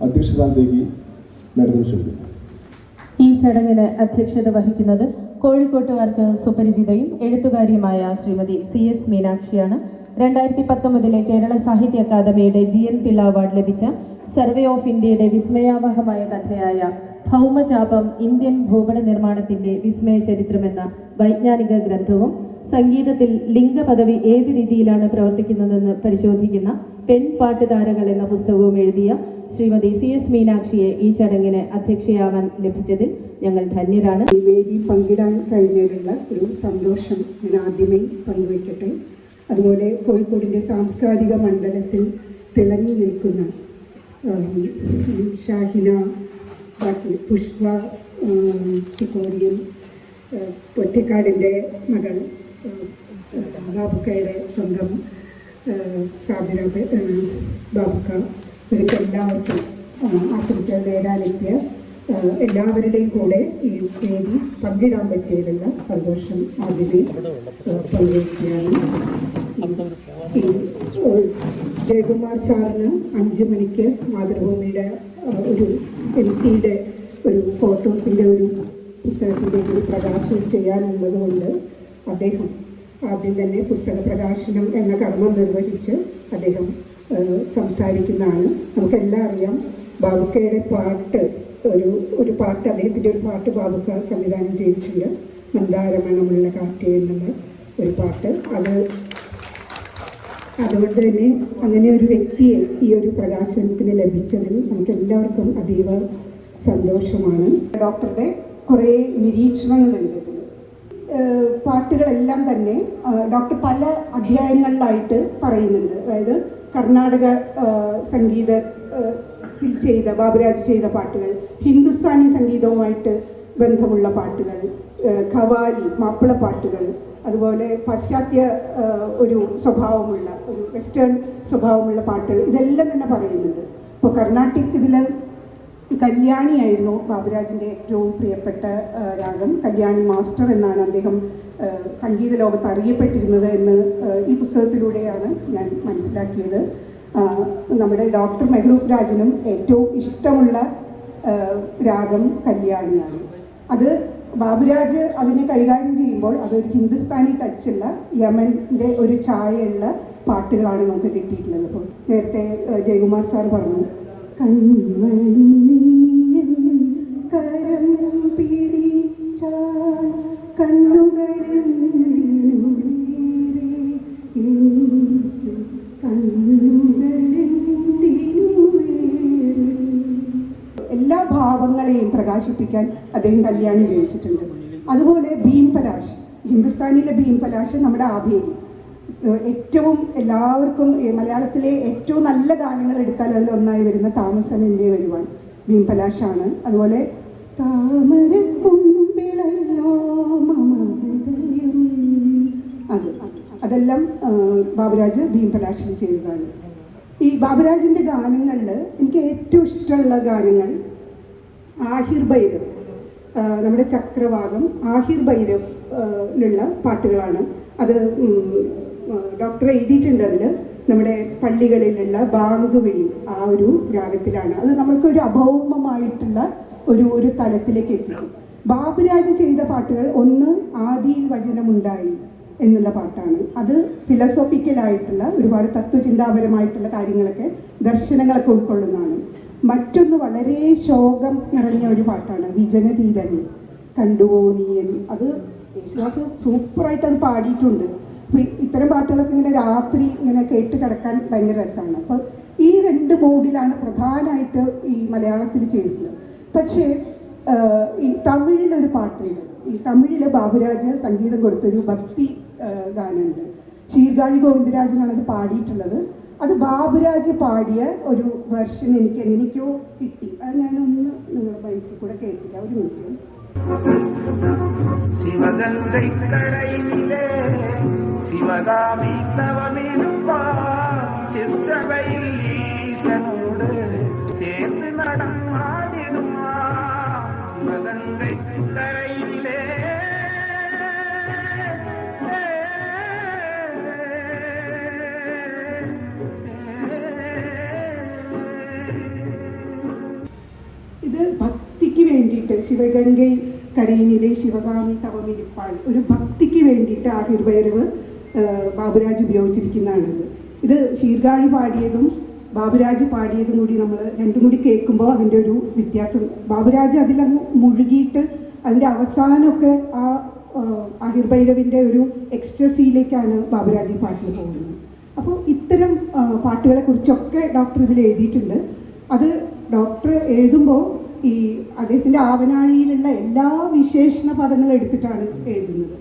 അധ്യക്ഷ മാഡത്തിന് ഈ ചടങ്ങിന് അധ്യക്ഷത വഹിക്കുന്നത് കോഴിക്കോട്ടുകാർക്ക് സുപരിചിതയും എഴുത്തുകാരിയുമായ ശ്രീമതി സി എസ് മീനാക്ഷിയാണ്. രണ്ടായിരത്തി പത്തൊമ്പതിലെ കേരള സാഹിത്യ അക്കാദമിയുടെ ജി എൻ പിള്ള അവാർഡ് ലഭിച്ച സർവേ ഓഫ് ഇന്ത്യയുടെ വിസ്മയാവഹമായ കഥയായ ഭൗമചാപം ഇന്ത്യൻ ഭൂപട നിർമ്മാണത്തിന്റെ വിസ്മയ ചരിത്രമെന്ന വൈജ്ഞാനിക ഗ്രന്ഥവും സംഗീതത്തിൽ ലിംഗപദവി ഏത് രീതിയിലാണ് പ്രവർത്തിക്കുന്നതെന്ന് പരിശോധിക്കുന്ന പെൺപാട്ടുതാരകൾ എന്ന പുസ്തകവും എഴുതിയ ശ്രീമതി സി എസ് മീനാക്ഷിയെ ഈ ചടങ്ങിന് അധ്യക്ഷയാവാൻ ലഭിച്ചതിൽ ഞങ്ങൾ ധന്യരാണ്. ഈ വേദി പങ്കിടാൻ കഴിഞ്ഞതിലുള്ള ഒരു സന്തോഷം ഞാൻ ആദ്യമേ പങ്കുവയ്ക്കട്ടെ അതുപോലെ കോഴിക്കോടിന്റെ സാംസ്കാരിക മണ്ഡലത്തിൽ തിളങ്ങി നിൽക്കുന്ന ഷാഹിന പുഷ്പ കോടിയൻ പൊറ്റക്കാടിന്റെ മകൾ ബാബുക്കയുടെ സ്വന്തം സാബിറ ബാബുക്ക ഇവർക്ക് എല്ലാവർക്കും ആശംസകൾ നേരാനെത്തിയ എല്ലാവരുടെയും കൂടെ ഈ വേദി പങ്കിടാൻ പറ്റിയതിലുള്ള സന്തോഷം ആ, പങ്കുവയ്ക്കുകയാണ്. ജയകുമാർ സാറിന് അഞ്ച് മണിക്ക് മാതൃഭൂമിയുടെ ഒരു എൽ പിയുടെ ഒരു ഫോട്ടോസിന്റെ ഒരു പുസ്തകത്തിന്റെ ഒരു പ്രകാശനം ചെയ്യാനുള്ളത് കൊണ്ട് അദ്ദേഹം ആദ്യം തന്നെ പുസ്തക പ്രകാശനം എന്ന കർമ്മം നിർവഹിച്ച് അദ്ദേഹം സംസാരിക്കുന്നതാണ്. നമുക്കെല്ലാം അറിയാം ബാബുക്കയുടെ പാട്ട് ഒരു ഒരു പാട്ട് അദ്ദേഹത്തിന്റെ ഒരു പാട്ട് ബാബുക്ക സംവിധാനം ചെയ്തിട്ടുണ്ട്. മന്ദാരമണമുള്ള കാറ്റ് എന്നുള്ള ഒരു പാട്ട്. അത് അതുകൊണ്ട് തന്നെ അങ്ങനെ ഒരു വ്യക്തിയെ ഈ ഒരു പ്രകാശനത്തിന് ലഭിച്ചതിൽ നമുക്ക് എല്ലാവർക്കും അതീവ സന്തോഷമാണ്. ഡോക്ടറുടെ കുറേ നിരീക്ഷണങ്ങളുണ്ട് പാട്ടുകളെല്ലാം തന്നെ ഡോക്ടർ പല അധ്യായങ്ങളിലായിട്ട് പറയുന്നുണ്ട്. അതായത് കർണാടക ആ, സംഗീത ആ, ത്തിൽ ചെയ്ത ബാബുരാജ് ചെയ്ത പാട്ടുകൾ ഹിന്ദുസ്ഥാനി സംഗീതവുമായിട്ട് ബന്ധമുള്ള പാട്ടുകൾ ഖവാലി മാപ്പിള പാട്ടുകൾ അതുപോലെ പാശ്ചാത്യ ഒരു സ്വഭാവമുള്ള ഒരു വെസ്റ്റേൺ സ്വഭാവമുള്ള പാട്ടുകൾ ഇതെല്ലാം തന്നെ പറയുന്നുണ്ട്. ഇപ്പോൾ കർണാട്ടിക് ഇതിൽ കല്യാണിയായിരുന്നു ബാബുരാജിന്റെ ഏറ്റവും പ്രിയപ്പെട്ട രാഗം. കല്യാണി മാസ്റ്റർ എന്നാണ് അദ്ദേഹം സംഗീത ലോകത്ത് അറിയപ്പെട്ടിരുന്നത് എന്ന് ഈ പുസ്തകത്തിലൂടെയാണ് ഞാൻ മനസ്സിലാക്കിയത്. നമ്മുടെ ഡോക്ടർ മെഹ്റൂഫ് രാജനും ഏറ്റവും ഇഷ്ടമുള്ള രാഗം കല്യാണിയാണ്. അത് ബാബുരാജ് അതിനെ കൈകാര്യം ചെയ്യുമ്പോൾ അതൊരു ഹിന്ദുസ്ഥാനി ടച്ചുള്ള യമന്റെ ഒരു ഛായയുള്ള പാട്ടുകളാണ് നമുക്ക് കിട്ടിയിട്ടുള്ളത്. അപ്പോൾ നേരത്തെ ജയകുമാർ സാർ പറഞ്ഞു കരം എല്ലാ ഭാവങ്ങളെയും പ്രകാശിപ്പിക്കാൻ അദ്ദേഹം കല്യാണി ഉപയോഗിച്ചിട്ടുണ്ട്. അതുപോലെ ഭീം പലാഷ് ഹിന്ദുസ്ഥാനിയിലെ ഭീം പലാഷ് നമ്മുടെ ആഭേരി. ഏറ്റവും എല്ലാവർക്കും മലയാളത്തിലെ ഏറ്റവും നല്ല ഗാനങ്ങൾ എടുത്താൽ അതിൽ ഒന്നായി വരുന്ന താമസൻ എന്റെ വരുവാൻ ഭീം പലാഷാണ് അതുപോലെ അത് അതെല്ലാം ബാബുരാജ് ഭീം പലാഷിൽ ചെയ്തതാണ്. ഈ ബാബുരാജിന്റെ ഗാനങ്ങളിൽ എനിക്ക് ഏറ്റവും ഇഷ്ടമുള്ള ഗാനങ്ങൾ ആഹിർ ഭൈരവ് നമ്മുടെ ചക്രവാകം ആഹിർ ഭൈരവ് ആ, പാട്ടുകളാണ്. അത് ഡോക്ടർ എഴുതിയിട്ടുണ്ട് അതിൽ നമ്മുടെ പള്ളികളിലുള്ള ബാങ്ക് ആ ഒരു രാഗത്തിലാണ്. അത് നമ്മൾക്കൊരു അഭൗമമായിട്ടുള്ള ഒരു ഒരു തലത്തിലേക്ക് എത്തിക്കും. ബാബുരാജ് ചെയ്ത പാട്ടുകൾ ഒന്ന് ആദിയിൽ വചനമുണ്ടായി എന്നുള്ള പാട്ടാണ്. അത് ഫിലസോഫിക്കലായിട്ടുള്ള ഒരുപാട് തത്വചിന്താപരമായിട്ടുള്ള കാര്യങ്ങളൊക്കെ ദർശനങ്ങളൊക്കെ ഉൾക്കൊള്ളുന്നതാണ്. മറ്റൊന്ന് വളരെ ശോകം നിറഞ്ഞ ഒരു പാട്ടാണ്. വിജനതീരൻ കണ്ടുപോനീയൻ അത് യേശുദാസ് സൂപ്പറായിട്ട് അത് പാടിയിട്ടുണ്ട്. അപ്പോൾ ഇത്തരം പാട്ടുകളൊക്കെ ഇങ്ങനെ രാത്രി ഇങ്ങനെ കേട്ട് കിടക്കാൻ ഭയങ്കര രസമാണ്. അപ്പോൾ ഈ രണ്ട് മൂഡിലാണ് പ്രധാനമായിട്ട് ഈ മലയാളത്തിൽ ചെയ്തിട്ടുള്ളത്. പക്ഷേ ഈ തമിഴിലൊരു പാട്ടുണ്ട്. ഈ തമിഴിൽ ബാബുരാജ് സംഗീതം കൊടുത്തൊരു ഭക്തി ഗാനമുണ്ട്. ശീർഗാഴി ഗോവിന്ദരാജനാണ് അത് പാടിയിട്ടുള്ളത്. അത് ബാബുരാജ് പാടിയ ഒരു വെർഷൻ എനിക്ക് എങ്ങനെയൊക്കെയോ കിട്ടി. അത് ഞാനൊന്ന് നിങ്ങളുടെ ബൈക്കിൽ കൂടെ കേൾപ്പിക്കാം. ഒരു മിനിറ്റ്. ശിവഗന്ധ ഇത് ഭക്തിക്ക് വേണ്ടിയിട്ട് ശിവഗംഗൈ കരയിനിലെ ശിവഗാമി തവമിരിപ്പാൾ. ഒരു ഭക്തിക്ക് വേണ്ടിയിട്ട് ആ തിരുവയരവ് ബാബുരാജ് ഉപയോഗിച്ചിരിക്കുന്നതാണിത് ഇത്. ശീർഗാഴി പാടിയതും ബാബുരാജ് പാടിയതും കൂടി നമ്മൾ രണ്ടും കൂടി കേൾക്കുമ്പോൾ അതിന്റെ ഒരു വ്യത്യാസം ബാബുരാജ് അതിലങ്ങ് മുഴുകിയിട്ട് അതിന്റെ അവസാനമൊക്കെ ആ അഹിർഭൈരവിന്റെ ഒരു എക്സ്ട്രസിയിലേക്കാണ് ബാബുരാജ് പാട്ടിൽ പോകുന്നത്. അപ്പോൾ ഇത്തരം പാട്ടുകളെ കുറിച്ചൊക്കെ ഡോക്ടർ ഇതിൽ എഴുതിയിട്ടുണ്ട്. അത് ഡോക്ടർ എഴുതുമ്പോൾ ഈ അദ്ദേഹത്തിന്റെ ആവനാഴിയിലുള്ള എല്ലാ വിശേഷണ പദങ്ങളും എടുത്തിട്ടാണ് എഴുതുന്നത്.